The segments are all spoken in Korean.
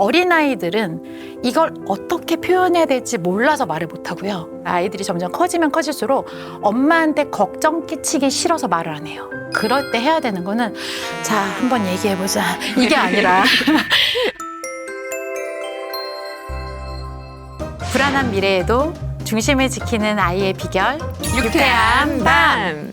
어린아이들은 이걸 어떻게 표현해야 될지 몰라서 말을 못하고요. 아이들이 점점 커지면 커질수록 엄마한테 걱정 끼치기 싫어서 말을 안 해요. 그럴 때 해야 되는 거는 자, 한번 얘기해보자. 이게 아니라 불안한 미래에도 중심을 지키는 아이의 비결 유쾌한 밤.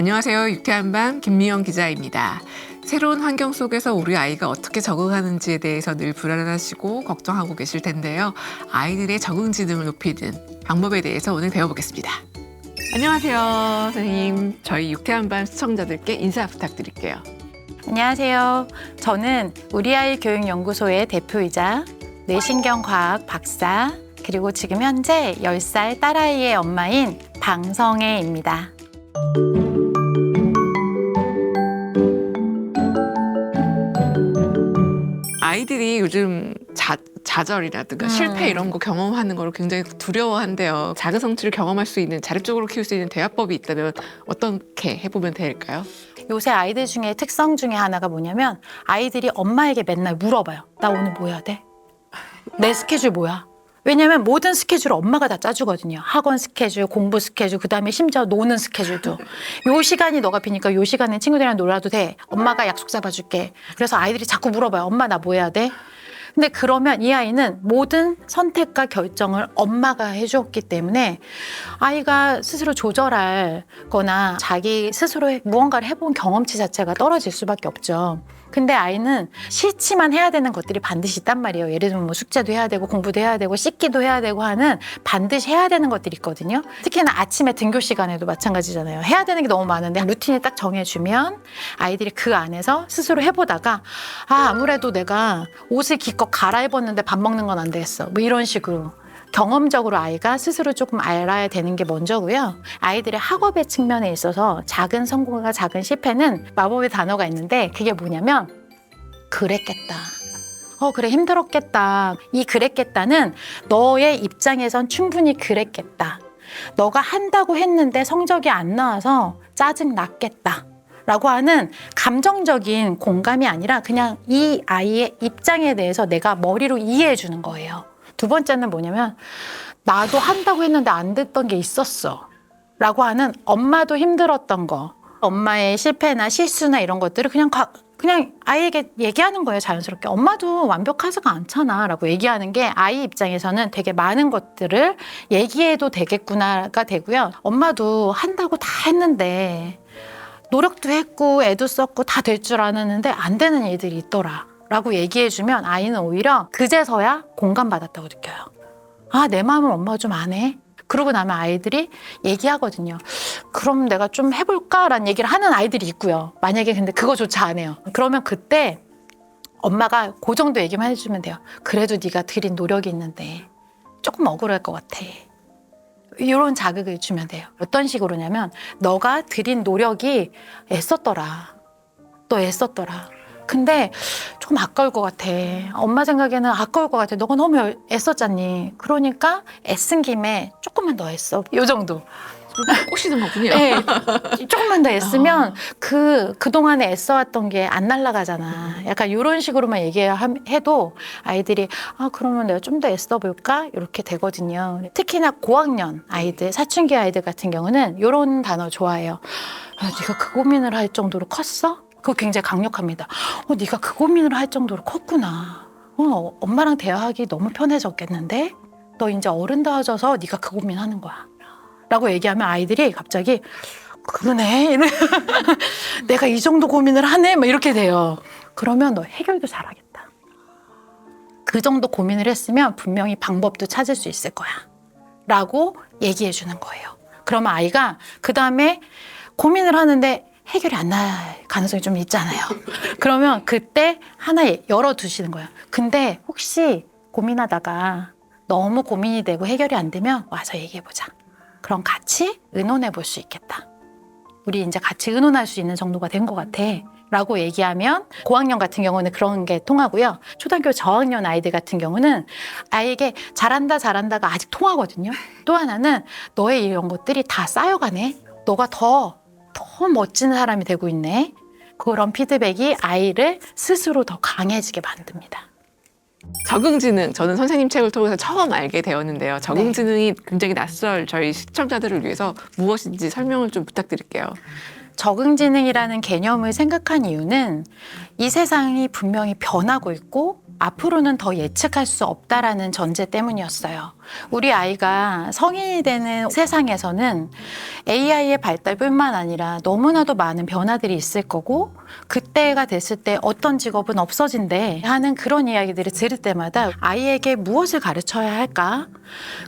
안녕하세요. 유쾌한 밤 김미영 기자입니다. 새로운 환경 속에서 우리 아이가 어떻게 적응하는지에 대해서 늘 불안하시고 걱정하고 계실 텐데요. 아이들의 적응 지능을 높이는 방법에 대해서 오늘 배워보겠습니다. 안녕하세요, 선생님. 저희 유쾌한 밤 시청자들께 인사 부탁드릴게요. 안녕하세요. 저는 우리 아이 교육 연구소의 대표이자 뇌신경 과학 박사 그리고 지금 현재 10살 딸아이의 엄마인 방성애입니다. 아이들이 요즘 자, 좌절이라든가 음. 실패 이런 거 경험하는 걸 굉장히 두려워한대요. 작은 성취를 경험할 수 있는 자립적으로 키울 수 있는 대화법이 있다면 어떻게 해보면 될까요? 요새 아이들 중에 특성 중에 하나가 뭐냐면 아이들이 엄마에게 맨날 물어봐요. 나 오늘 뭐 해야 돼? 내 스케줄 뭐야? 왜냐면 모든 스케줄을 엄마가 다 짜주거든요. 학원 스케줄, 공부 스케줄, 그 다음에 심지어 노는 스케줄도. 요 시간이 너가 비니까 요 시간에 친구들이랑 놀아도 돼. 엄마가 약속 잡아줄게. 그래서 아이들이 자꾸 물어봐요. 엄마 나 뭐 해야 돼? 근데 그러면 이 아이는 모든 선택과 결정을 엄마가 해주었기 때문에 아이가 스스로 조절할 거나 자기 스스로 무언가를 해본 경험치 자체가 떨어질 수밖에 없죠. 근데 아이는 싫지만 해야 되는 것들이 반드시 있단 말이에요. 예를 들면 뭐 숙제도 해야 되고 공부도 해야 되고 씻기도 해야 되고 하는 반드시 해야 되는 것들이 있거든요. 특히나 아침에 등교 시간에도 마찬가지잖아요. 해야 되는 게 너무 많은데 루틴을 딱 정해주면 아이들이 그 안에서 스스로 해보다가 아 아무래도 내가 옷을 기껏 갈아입었는데 밥 먹는 건 안 되겠어. 뭐 이런 식으로 경험적으로 아이가 스스로 조금 알아야 되는 게 먼저고요. 아이들의 학업의 측면에 있어서 작은 성공과 작은 실패는 마법의 단어가 있는데 그게 뭐냐면 그랬겠다. 어, 그래, 힘들었겠다. 이 그랬겠다는 너의 입장에선 충분히 그랬겠다. 너가 한다고 했는데 성적이 안 나와서 짜증 났겠다. 라고 하는 감정적인 공감이 아니라 그냥 이 아이의 입장에 대해서 내가 머리로 이해해 주는 거예요. 두 번째는 뭐냐면 나도 한다고 했는데 안 됐던 게 있었어. 라고 하는 엄마도 힘들었던 거. 엄마의 실패나 실수나 이런 것들을 그냥 가- 그냥 아이에게 얘기하는 거예요, 자연스럽게. 엄마도 완벽하지가 않잖아. 라고 얘기하는 게 아이 입장에서는 되게 많은 것들을 얘기해도 되겠구나가 되고요. 엄마도 한다고 다 했는데 노력도 했고 애도 썼고 다 될 줄 알았는데 안 되는 일들이 있더라. 라고 얘기해주면 아이는 오히려 그제서야 공감받았다고 느껴요. 아, 내 마음을 엄마가 좀안 해? 그러고 나면 아이들이 얘기하거든요. 그럼 내가 좀 해볼까 라는 얘기를 하는 아이들이 있고요. 만약에 근데 그거조차 안 해요. 그러면 그때 엄마가 그 정도 얘기만 해주면 돼요. 그래도 네가 들인 노력이 있는데 조금 억울할 것 같아. 이런 자극을 주면 돼요. 어떤 식으로냐면 너가 들인 노력이 애썼더라. 너 애썼더라. 근데 조금 아까울 것 같아. 엄마 생각에는 아까울 것 같아. 너가 너무 애썼잖니. 그러니까 애쓴 김에 조금만 더 애써. 요 정도. 꼬시는 거군요. 네. 조금만 더 애쓰면 그, 그동안에 애써왔던 게 안 날아가잖아. 약간 이런 식으로만 얘기해도 아이들이 아, 그러면 내가 좀 더 애써볼까? 이렇게 되거든요. 특히나 고학년 아이들, 사춘기 아이들 같은 경우는 이런 단어 좋아해요. 아, 네가 그 고민을 할 정도로 컸어? 그거 굉장히 강력합니다. 어, 네가 그 고민을 할 정도로 컸구나. 어, 엄마랑 대화하기 너무 편해졌겠는데? 너 이제 어른다워져서 네가 그 고민하는 거야. 라고 얘기하면 아이들이 갑자기 그러네. 내가 이 정도 고민을 하네. 막 이렇게 돼요. 그러면 너 해결도 잘하겠다. 그 정도 고민을 했으면 분명히 방법도 찾을 수 있을 거야. 라고 얘기해 주는 거예요. 그러면 아이가 그 다음에 고민을 하는데 해결이 안 날 가능성이 좀 있잖아요. 그러면 그때 하나 열어두시는 거예요. 근데 혹시 고민하다가 너무 고민이 되고 해결이 안 되면 와서 얘기해 보자. 그럼 같이 의논해 볼 수 있겠다. 우리 이제 같이 의논할 수 있는 정도가 된 것 같아. 라고 얘기하면 고학년 같은 경우는 그런 게 통하고요. 초등학교 저학년 아이들 같은 경우는 아이에게 잘한다 잘한다가 아직 통하거든요. 또 하나는 너의 이런 것들이 다 쌓여가네. 너가 더 더 멋진 사람이 되고 있네. 그런 피드백이 아이를 스스로 더 강해지게 만듭니다. 적응지능 저는 선생님 책을 통해서 처음 알게 되었는데요. 네. 적응지능이 굉장히 낯설 저희 시청자들을 위해서 무엇인지 설명을 좀 부탁드릴게요. 적응지능이라는 개념을 생각한 이유는 이 세상이 분명히 변하고 있고 앞으로는 더 예측할 수 없다라는 전제 때문이었어요. 우리 아이가 성인이 되는 세상에서는 AI의 발달뿐만 아니라 너무나도 많은 변화들이 있을 거고 그때가 됐을 때 어떤 직업은 없어진대 하는 그런 이야기들을 들을 때마다 아이에게 무엇을 가르쳐야 할까?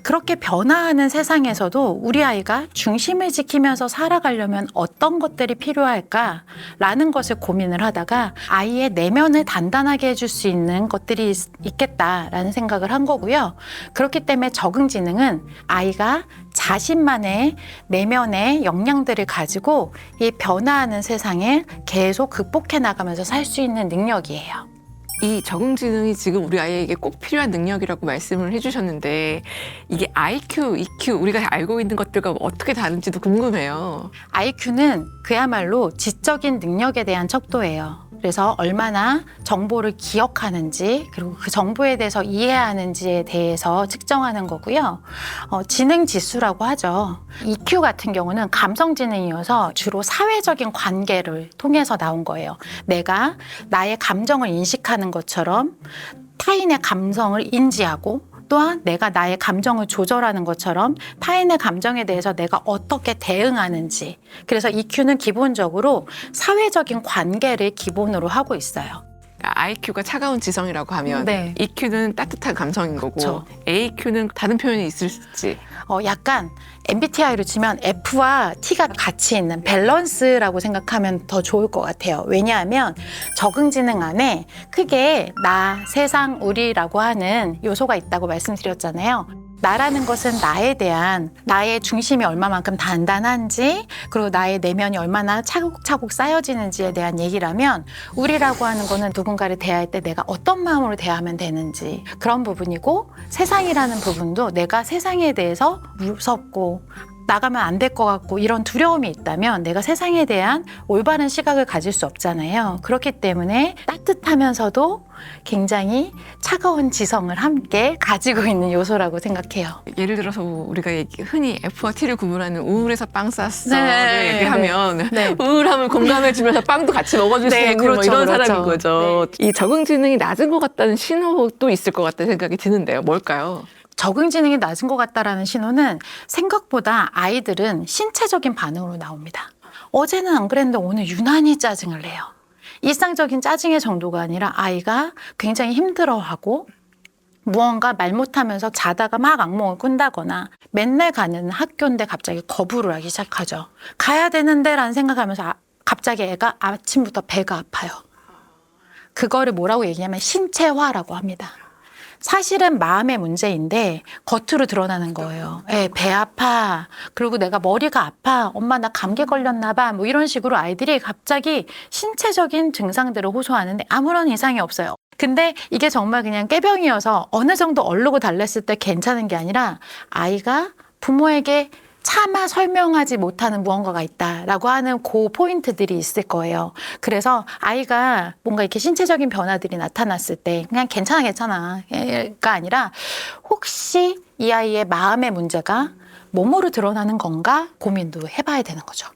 그렇게 변화하는 세상에서도 우리 아이가 중심을 지키면서 살아가려면 어떤 것들이 필요할까? 라는 것을 고민을 하다가 아이의 내면을 단단하게 해줄 수 있는 것들이 있- 있겠다라는 생각을 한 거고요. 그렇기 때문에 적응 지능은 아이가 자신만의 내면의 역량들을 가지고 이 변화하는 세상을 계속 극복해 나가면서 살 수 있는 능력이에요. 이 적응지능이 지금 우리 아이에게 꼭 필요한 능력이라고 말씀을 해주셨는데 이게 IQ, EQ 우리가 알고 있는 것들과 어떻게 다른지도 궁금해요. IQ는 그야말로 지적인 능력에 대한 척도예요. 그래서 얼마나 정보를 기억하는지 그리고 그 정보에 대해서 이해하는지에 대해서 측정하는 거고요. 어, 지능 지수라고 하죠. EQ 같은 경우는 감성 지능이어서 주로 사회적인 관계를 통해서 나온 거예요. 내가 나의 감정을 인식하는 것처럼 타인의 감성을 인지하고 또한 내가 나의 감정을 조절하는 것처럼 타인의 감정에 대해서 내가 어떻게 대응하는지. 그래서 EQ는 기본적으로 사회적인 관계를 기본으로 하고 있어요. IQ가 차가운 지성이라고 하면 네. EQ는 따뜻한 감성인 거고 그쵸. AQ는 다른 표현이 있을지 어, 약간 MBTI로 치면 F와 T가 같이 있는 밸런스라고 생각하면 더 좋을 것 같아요. 왜냐하면 적응지능 안에 크게 나, 세상, 우리라고 하는 요소가 있다고 말씀드렸잖아요. 나라는 것은 나에 대한 나의 중심이 얼마만큼 단단한지 그리고 나의 내면이 얼마나 차곡차곡 쌓여지는지에 대한 얘기라면 우리라고 하는 거는 누군가를 대할 때 내가 어떤 마음으로 대하면 되는지 그런 부분이고 세상이라는 부분도 내가 세상에 대해서 무섭고 나가면 안 될 것 같고 이런 두려움이 있다면 내가 세상에 대한 올바른 시각을 가질 수 없잖아요. 그렇기 때문에 따뜻하면서도 굉장히 차가운 지성을 함께 가지고 있는 요소라고 생각해요. 예를 들어서 우리가 얘기- 흔히 F와 T를 구분하는 우울해서 빵 쌌어를 네, 얘기하면 네. 우울함을 공감해 주면서 빵도 같이 먹어줄 수 네, 있는 뭐 그렇죠, 이런 그렇죠. 사람인 거죠. 이 적응 지능이 낮은 것 같다는 신호도 있을 것 같다는 생각이 드는데요. 뭘까요? 적응 지능이 낮은 것 같다라는 신호는 생각보다 아이들은 신체적인 반응으로 나옵니다. 어제는 안 그랬는데 오늘 유난히 짜증을 내요. 일상적인 짜증의 정도가 아니라 아이가 굉장히 힘들어하고 무언가 말 못하면서 자다가 막 악몽을 꾼다거나 맨날 가는 학교인데 갑자기 거부를 하기 시작하죠. 가야 되는데라는 생각하면서 아- 갑자기 애가 아침부터 배가 아파요. 그거를 뭐라고 얘기하면 신체화라고 합니다. 사실은 마음의 문제인데 겉으로 드러나는 거예요. 예, 배 아파. 그리고 내가 머리가 아파. 엄마 나 감기 걸렸나 봐. 뭐 이런 식으로 아이들이 갑자기 신체적인 증상들을 호소하는데 아무런 이상이 없어요. 근데 이게 정말 그냥 깨병이어서 어느 정도 얼르고 달랬을 때 괜찮은 게 아니라 아이가 부모에게 차마 설명하지 못하는 무언가가 있다라고 하는 그 포인트들이 있을 거예요. 그래서 아이가 뭔가 이렇게 신체적인 변화들이 나타났을 때 그냥 괜찮아 괜찮아가 아니라 혹시 이 아이의 마음의 문제가 몸으로 드러나는 건가 고민도 해봐야 되는 거죠.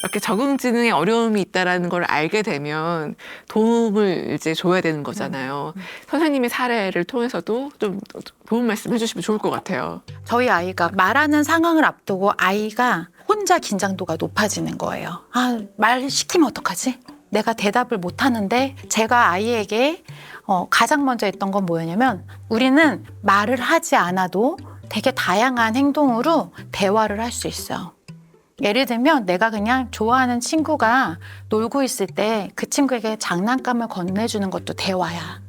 이렇게 적응지능에 어려움이 있다라는 걸 알게 되면 도움을 이제 줘야 되는 거잖아요. 선생님의 사례를 통해서도 좀 도움 말씀 해 주시면 좋을 것 같아요. 저희 아이가 말하는 상황을 앞두고 아이가 혼자 긴장도가 높아지는 거예요. 아, 말 시키면 어떡하지? 내가 대답을 못 하는데 제가 아이에게 어, 가장 먼저 했던 건 뭐였냐면 우리는 말을 하지 않아도 되게 다양한 행동으로 대화를 할 수 있어요. 예를 들면 내가 그냥 좋아하는 친구가 놀고 있을 때 그 친구에게 장난감을 건네주는 것도 대화야.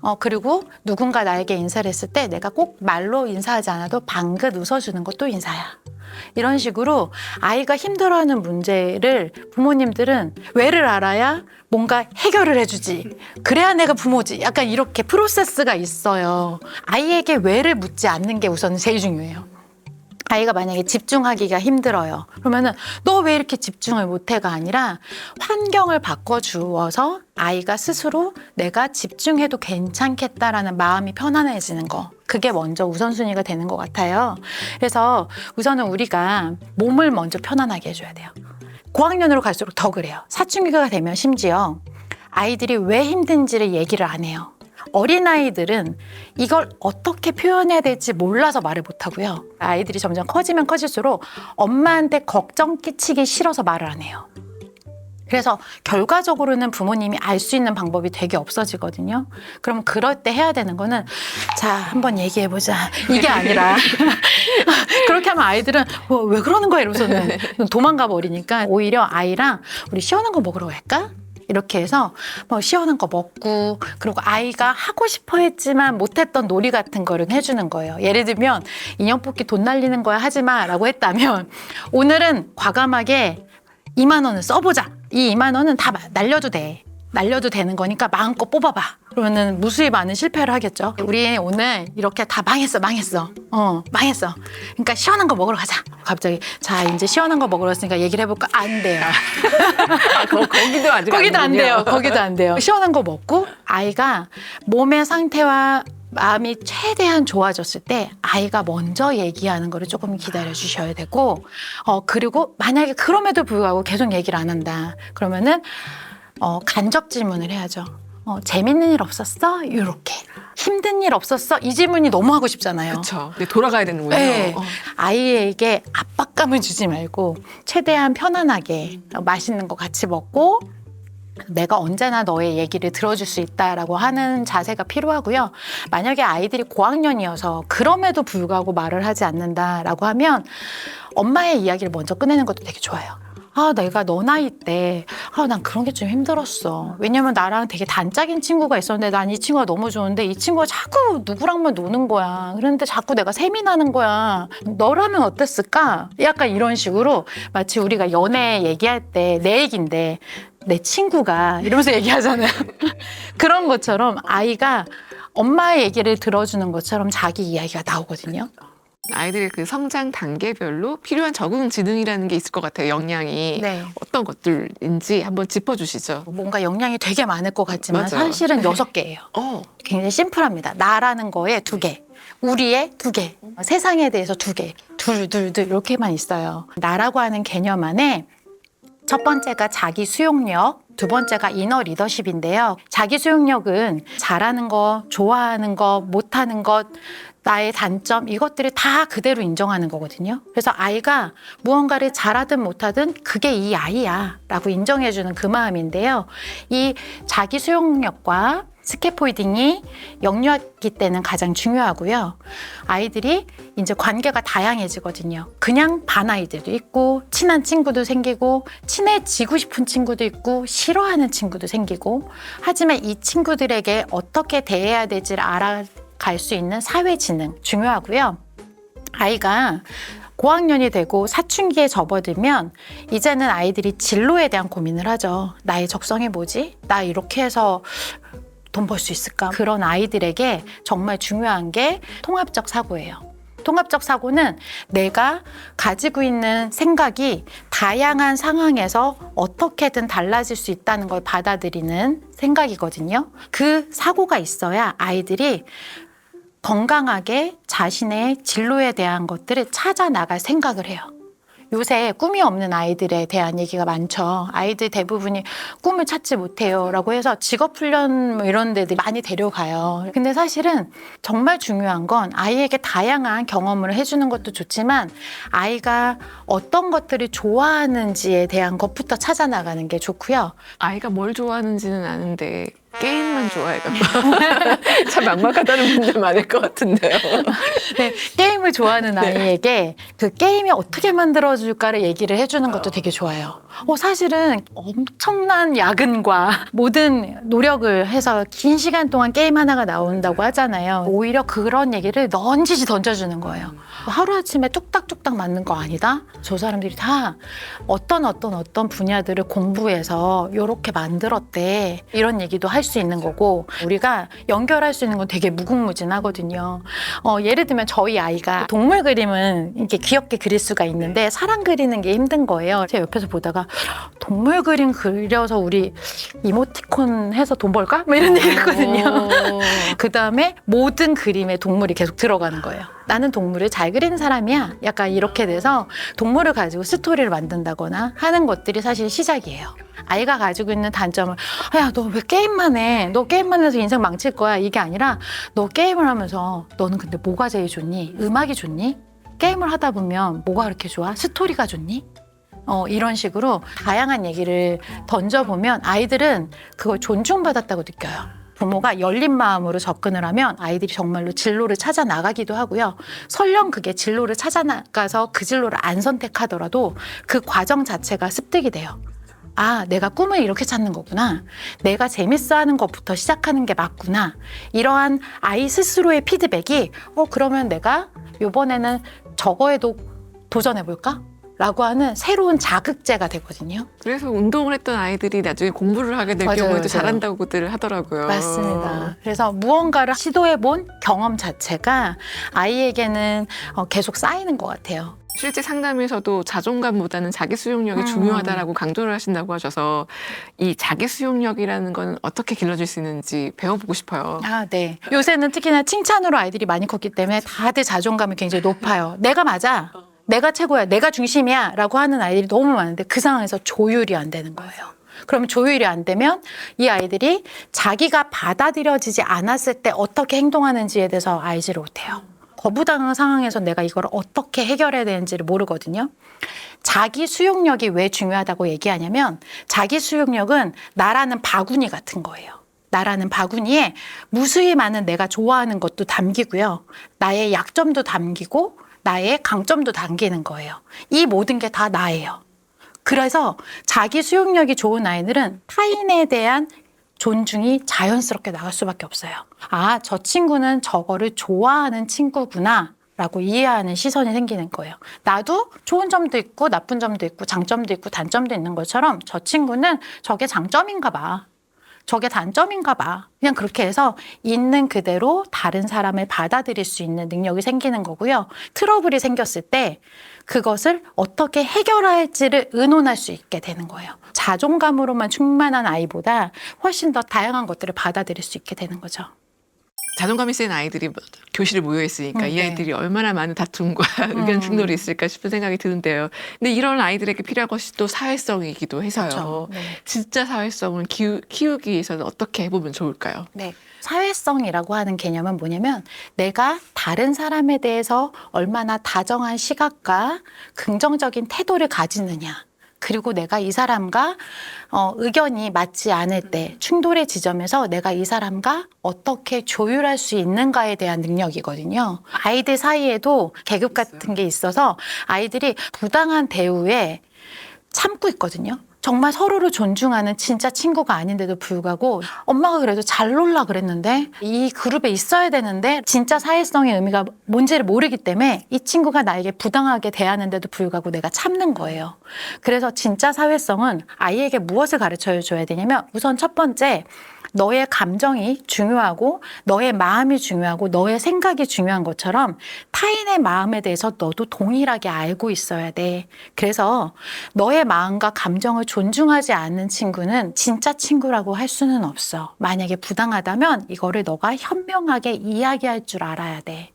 어, 그리고 누군가 나에게 인사를 했을 때 내가 꼭 말로 인사하지 않아도 방긋 웃어주는 것도 인사야. 이런 식으로 아이가 힘들어하는 문제를 부모님들은 왜를 알아야 뭔가 해결을 해주지. 그래야 내가 부모지. 약간 이렇게 프로세스가 있어요. 아이에게 왜를 묻지 않는 게 우선 제일 중요해요. 아이가 만약에 집중하기가 힘들어요. 그러면은 너 왜 이렇게 집중을 못해가 아니라 환경을 바꿔주어서 아이가 스스로 내가 집중해도 괜찮겠다라는 마음이 편안해지는 거. 그게 먼저 우선순위가 되는 것 같아요. 그래서 우선은 우리가 몸을 먼저 편안하게 해줘야 돼요. 고학년으로 갈수록 더 그래요. 사춘기가 되면 심지어 아이들이 왜 힘든지를 얘기를 안 해요. 어린아이들은 이걸 어떻게 표현해야 될지 몰라서 말을 못하고요. 아이들이 점점 커지면 커질수록 엄마한테 걱정 끼치기 싫어서 말을 안 해요. 그래서 결과적으로는 부모님이 알 수 있는 방법이 되게 없어지거든요. 그럼 그럴 때 해야 되는 거는 자, 한번 얘기해 보자. 이게 아니라 그렇게 하면 아이들은 어, 왜 그러는 거야 이러고서는 도망가 버리니까 오히려 아이랑 우리 시원한 거 먹으러 갈까? 이렇게 해서 뭐 시원한 거 먹고 그리고 아이가 하고 싶어 했지만 못했던 놀이 같은 거를 해주는 거예요. 예를 들면 인형 뽑기 돈 날리는 거야 하지 마라고 했다면 오늘은 과감하게 2만 원을 써보자. 이 2만 원은 다 날려도 돼. 날려도 되는 거니까 마음껏 뽑아봐. 그러면은 무수히 많은 실패를 하겠죠. 우리 오늘 이렇게 다 망했어, 망했어. 어, 망했어. 그러니까 시원한 거 먹으러 가자. 갑자기 자 이제 시원한 거 먹으러 왔으니까 얘기를 해볼까? 안 돼요. 아, 거, 거기도 아직 거기도 안. 돼요. 거기도 안 돼요. 시원한 거 먹고 아이가 몸의 상태와 마음이 최대한 좋아졌을 때 아이가 먼저 얘기하는 거를 조금 기다려 주셔야 되고 어 그리고 만약에 그럼에도 불구하고 계속 얘기를 안 한다. 그러면은 어 간접 질문을 해야죠. 어 재밌는 일 없었어? 요렇게. 힘든 일 없었어? 이 질문이 너무 하고 싶잖아요. 그렇죠. 네, 돌아가야 되는군요. 네. 어. 아이에게 압박감을 주지 말고 최대한 편안하게 맛있는 거 같이 먹고 내가 언제나 너의 얘기를 들어줄 수 있다라고 하는 자세가 필요하고요. 만약에 아이들이 고학년이어서 그럼에도 불구하고 말을 하지 않는다라고 하면 엄마의 이야기를 먼저 꺼내는 것도 되게 좋아요. 아, 내가 너 나이 때, 아, 난 그런 게 좀 힘들었어. 왜냐면 나랑 되게 단짝인 친구가 있었는데 난 이 친구가 너무 좋은데 이 친구가 자꾸 누구랑만 노는 거야. 그런데 자꾸 내가 셈이 나는 거야. 너라면 어땠을까? 약간 이런 식으로 마치 우리가 연애 얘기할 때 내 얘기인데 내 친구가 이러면서 얘기하잖아요. 그런 것처럼 아이가 엄마의 얘기를 들어주는 것처럼 자기 이야기가 나오거든요. 아이들의 그 성장 단계별로 필요한 적응 지능이라는 게 있을 것 같아요. 역량이 네. 어떤 것들인지 한번 짚어주시죠. 뭔가 영향이 되게 많을 것 같지만 맞아. 사실은 여섯 개예요. 어, 굉장히 심플합니다. 나라는 거에 두 개, 우리의 두 개, 세상에 대해서 두 개, 둘, 둘, 둘 이렇게만 있어요. 나라고 하는 개념 안에 첫 번째가 자기 수용력, 두 번째가 이너 리더십인데요. 자기 수용력은 잘하는 거, 좋아하는 거, 못하는 것, 나의 단점 이것들을 다 그대로 인정하는 거거든요. 그래서 아이가 무언가를 잘하든 못하든 그게 이 아이야라고 인정해주는 그 마음인데요. 이 자기 수용력과 스캐포이딩이 영유아기 때는 가장 중요하고요. 아이들이 이제 관계가 다양해지거든요. 그냥 반 아이들도 있고 친한 친구도 생기고 친해지고 싶은 친구도 있고 싫어하는 친구도 생기고 하지만 이 친구들에게 어떻게 대해야 될지를 알아 갈 수 있는 사회 지능 중요하고요. 아이가 고학년이 되고 사춘기에 접어들면 이제는 아이들이 진로에 대한 고민을 하죠. 나의 적성이 뭐지? 나 이렇게 해서 돈 벌 수 있을까? 그런 아이들에게 정말 중요한 게 통합적 사고예요. 통합적 사고는 내가 가지고 있는 생각이 다양한 상황에서 어떻게든 달라질 수 있다는 걸 받아들이는 생각이거든요. 그 사고가 있어야 아이들이 건강하게 자신의 진로에 대한 것들을 찾아 나갈 생각을 해요. 요새 꿈이 없는 아이들에 대한 얘기가 많죠. 아이들 대부분이 꿈을 찾지 못해요. 라고 해서 직업훈련 뭐 이런 데들 많이 데려가요. 근데 사실은 정말 중요한 건 아이에게 다양한 경험을 해주는 것도 좋지만 아이가 어떤 것들을 좋아하는지에 대한 것부터 찾아 나가는 게 좋고요. 아이가 뭘 좋아하는지는 아는데 게임만 좋아해갖고 참 막막하다는 분들 많을 것 같은데요. 네, 게임을 좋아하는 아이에게 그 게임이 어떻게 만들어줄까를 얘기를 해주는 것도 되게 좋아요. 어, 사실은 엄청난 야근과 모든 노력을 해서 긴 시간 동안 게임 하나가 나온다고 하잖아요. 오히려 그런 얘기를 넌지시 던져주는 거예요. 하루아침에 뚝딱뚝딱 맞는 거 아니다? 저 사람들이 다 어떤 어떤 어떤 분야들을 공부해서 이렇게 만들었대. 이런 얘기도 할할 수 있는 거고 우리가 연결할 수 있는 건 되게 무궁무진하거든요. 어, 예를 들면 저희 아이가 동물 그림은 이렇게 귀엽게 그릴 수가 있는데 사람 그리는 게 힘든 거예요. 제가 옆에서 보다가 동물 그림 그려서 우리 이모티콘 해서 돈 벌까? 뭐 이런 얘기 했거든요. 그 다음에 모든 그림에 동물이 계속 들어가는 거예요. 나는 동물을 잘 그리는 사람이야. 약간 이렇게 돼서 동물을 가지고 스토리를 만든다거나 하는 것들이 사실 시작이에요. 아이가 가지고 있는 단점을 야 너 왜 게임만 해? 너 게임만 해서 인생 망칠 거야. 이게 아니라 너 게임을 하면서 너는 근데 뭐가 제일 좋니? 음악이 좋니? 게임을 하다 보면 뭐가 그렇게 좋아? 스토리가 좋니? 어, 이런 식으로 다양한 얘기를 던져보면 아이들은 그걸 존중받았다고 느껴요. 부모가 열린 마음으로 접근을 하면 아이들이 정말로 진로를 찾아 나가기도 하고요. 설령 그게 진로를 찾아 나가서 그 진로를 안 선택하더라도 그 과정 자체가 습득이 돼요. 아, 내가 꿈을 이렇게 찾는 거구나. 내가 재밌어 하는 것부터 시작하는 게 맞구나. 이러한 아이 스스로의 피드백이, 어, 그러면 내가 이번에는 저거에도 도전해볼까? 라고 하는 새로운 자극제가 되거든요. 그래서 운동을 했던 아이들이 나중에 공부를 하게 될 맞아요, 경우에도 맞아요. 잘한다고들 하더라고요. 맞습니다. 그래서 무언가를 시도해 본 경험 자체가 아이에게는 어, 계속 쌓이는 것 같아요. 실제 상담에서도 자존감보다는 자기 수용력이 음. 중요하다라고 강조를 하신다고 하셔서 이 자기 수용력이라는 건 어떻게 길러질 수 있는지 배워보고 싶어요. 아, 네. 요새는 특히나 칭찬으로 아이들이 많이 컸기 때문에 다들 자존감이 굉장히 높아요. 내가 맞아. 내가 최고야. 내가 중심이야. 라고 하는 아이들이 너무 많은데 그 상황에서 조율이 안 되는 거예요. 그러면 조율이 안 되면 이 아이들이 자기가 받아들여지지 않았을 때 어떻게 행동하는지에 대해서 알지를 못해요. 거부당한 상황에서 내가 이걸 어떻게 해결해야 되는지를 모르거든요. 자기 수용력이 왜 중요하다고 얘기하냐면 자기 수용력은 나라는 바구니 같은 거예요. 나라는 바구니에 무수히 많은 내가 좋아하는 것도 담기고요. 나의 약점도 담기고 나의 강점도 담기는 거예요. 이 모든 게 다 나예요. 그래서 자기 수용력이 좋은 아이들은 타인에 대한 존중이 자연스럽게 나갈 수밖에 없어요. 아, 저 친구는 저거를 좋아하는 친구구나. 라고 이해하는 시선이 생기는 거예요. 나도 좋은 점도 있고 나쁜 점도 있고 장점도 있고 단점도 있는 것처럼 저 친구는 저게 장점인가 봐. 저게 단점인가 봐. 그냥 그렇게 해서 있는 그대로 다른 사람을 받아들일 수 있는 능력이 생기는 거고요. 트러블이 생겼을 때 그것을 어떻게 해결할지를 의논할 수 있게 되는 거예요. 자존감으로만 충만한 아이보다 훨씬 더 다양한 것들을 받아들일 수 있게 되는 거죠. 자존감이 센 아이들이 교실에 모여 있으니까 음, 이 네. 아이들이 얼마나 많은 다툼과 의견 충돌이 있을까 싶은 생각이 드는데요. 근데 이런 아이들에게 필요한 것이 또 사회성이기도 해서요. 네. 진짜 사회성을 키우, 키우기 위해서는 어떻게 해보면 좋을까요? 네. 사회성이라고 하는 개념은 뭐냐면 내가 다른 사람에 대해서 얼마나 다정한 시각과 긍정적인 태도를 가지느냐. 그리고 내가 이 사람과 어, 의견이 맞지 않을 때 충돌의 지점에서 내가 이 사람과 어떻게 조율할 수 있는가에 대한 능력이거든요. 아이들 사이에도 계급 같은 게 있어서 아이들이 부당한 대우에 참고 있거든요. 정말 서로를 존중하는 진짜 친구가 아닌데도 불구하고 엄마가 그래도 잘 놀라 그랬는데 이 그룹에 있어야 되는데 진짜 사회성의 의미가 뭔지를 모르기 때문에 이 친구가 나에게 부당하게 대하는데도 불구하고 내가 참는 거예요. 그래서 진짜 사회성은 아이에게 무엇을 가르쳐 줘야 되냐면 우선 첫 번째 너의 감정이 중요하고 너의 마음이 중요하고 너의 생각이 중요한 것처럼 타인의 마음에 대해서 너도 동일하게 알고 있어야 돼. 그래서 너의 마음과 감정을 존중하지 않는 친구는 진짜 친구라고 할 수는 없어. 만약에 부당하다면 이거를 너가 현명하게 이야기할 줄 알아야 돼.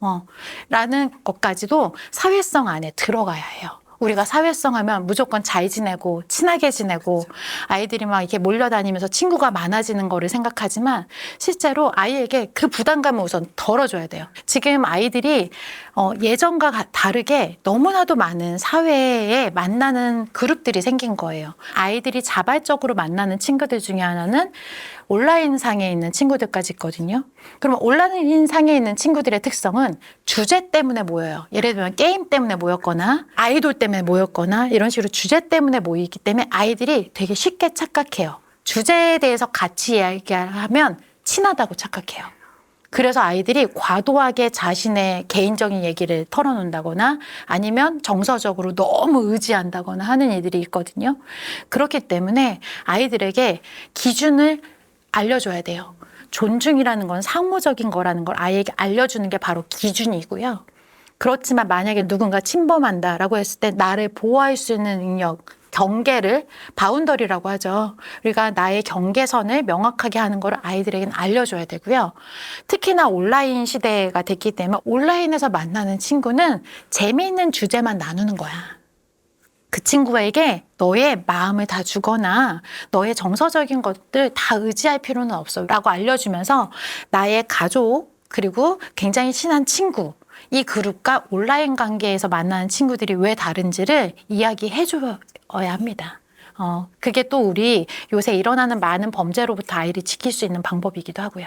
어, 라는 것까지도 사회성 안에 들어가야 해요. 우리가 사회성 하면 무조건 잘 지내고 친하게 지내고 아이들이 막 이렇게 몰려다니면서 친구가 많아지는 거를 생각하지만 실제로 아이에게 그 부담감을 우선 덜어줘야 돼요. 지금 아이들이 어, 예전과 가- 다르게 너무나도 많은 사회에 만나는 그룹들이 생긴 거예요. 아이들이 자발적으로 만나는 친구들 중에 하나는 온라인 상에 있는 친구들까지 있거든요. 그러면 온라인 상에 있는 친구들의 특성은 주제 때문에 모여요. 예를 들면 게임 때문에 모였거나 아이돌 때문에 모였거나 이런 식으로 주제 때문에 모이기 때문에 아이들이 되게 쉽게 착각해요. 주제에 대해서 같이 이야기하면 친하다고 착각해요. 그래서 아이들이 과도하게 자신의 개인적인 얘기를 털어놓는다거나 아니면 정서적으로 너무 의지한다거나 하는 일들이 있거든요. 그렇기 때문에 아이들에게 기준을 알려줘야 돼요. 존중이라는 건 상호적인 거라는 걸 아이에게 알려주는 게 바로 기준이고요. 그렇지만 만약에 누군가 침범한다라고 했을 때 나를 보호할 수 있는 능력, 경계를 바운더리라고 하죠. 우리가 나의 경계선을 명확하게 하는 걸 아이들에게는 알려줘야 되고요. 특히나 온라인 시대가 됐기 때문에 온라인에서 만나는 친구는 재미있는 주제만 나누는 거야. 그 친구에게 너의 마음을 다 주거나 너의 정서적인 것들 다 의지할 필요는 없어 라고 알려주면서 나의 가족 그리고 굉장히 친한 친구 이 그룹과 온라인 관계에서 만나는 친구들이 왜 다른지를 이야기해 줘야 합니다. 어, 그게 또 우리 요새 일어나는 많은 범죄로부터 아이를 지킬 수 있는 방법이기도 하고요.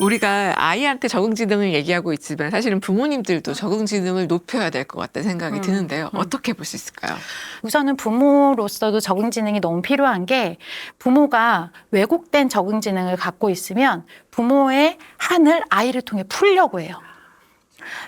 우리가 아이한테 적응지능을 얘기하고 있지만 사실은 부모님들도 적응지능을 높여야 될 것 같다는 생각이 음, 드는데요. 음. 어떻게 볼 수 있을까요? 우선은 부모로서도 적응지능이 너무 필요한 게 부모가 왜곡된 적응지능을 갖고 있으면 부모의 한을 아이를 통해 풀려고 해요.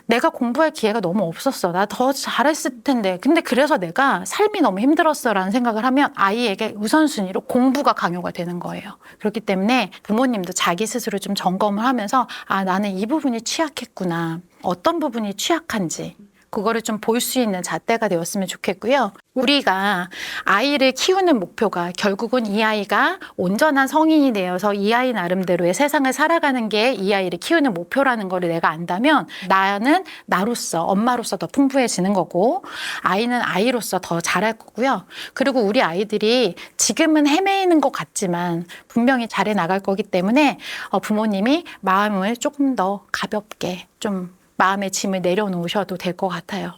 내가 공부할 기회가 너무 없었어. 나 더 잘했을 텐데. 근데 그래서 내가 삶이 너무 힘들었어라는 생각을 하면 아이에게 우선순위로 공부가 강요가 되는 거예요. 그렇기 때문에 부모님도 자기 스스로 좀 점검을 하면서 아, 나는 이 부분이 취약했구나. 어떤 부분이 취약한지. 그거를 좀 볼 수 있는 잣대가 되었으면 좋겠고요. 우리가 아이를 키우는 목표가 결국은 이 아이가 온전한 성인이 되어서 이 아이 나름대로의 세상을 살아가는 게 이 아이를 키우는 목표라는 거를 내가 안다면 나는 나로서 엄마로서 더 풍부해지는 거고 아이는 아이로서 더 잘할 거고요. 그리고 우리 아이들이 지금은 헤매이는 것 같지만 분명히 잘해 나갈 거기 때문에 어, 부모님이 마음을 조금 더 가볍게 좀 마음의 짐을 내려놓으셔도 될 것 같아요.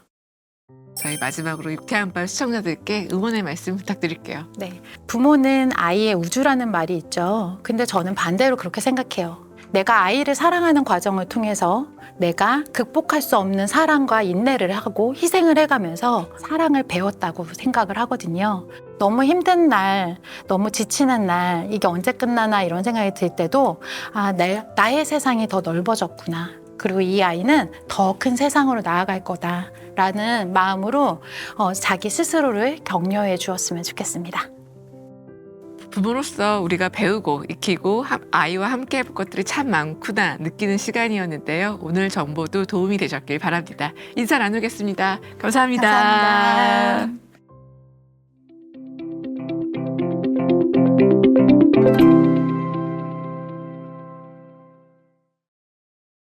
저희 마지막으로 유쾌한 밤 시청자들께 응원의 말씀 부탁드릴게요. 네. 부모는 아이의 우주라는 말이 있죠. 근데 저는 반대로 그렇게 생각해요. 내가 아이를 사랑하는 과정을 통해서 내가 극복할 수 없는 사랑과 인내를 하고 희생을 해가면서 사랑을 배웠다고 생각을 하거든요. 너무 힘든 날, 너무 지치는 날, 이게 언제 끝나나 이런 생각이 들 때도 아, 내, 나의 세상이 더 넓어졌구나. 그리고 이 아이는 더 큰 세상으로 나아갈 거다라는 마음으로 어, 자기 스스로를 격려해 주었으면 좋겠습니다. 부모로서 우리가 배우고 익히고 아이와 함께 해볼 것들이 참 많구나 느끼는 시간이었는데요. 오늘 정보도 도움이 되셨길 바랍니다. 인사 나누겠습니다. 감사합니다. 감사합니다.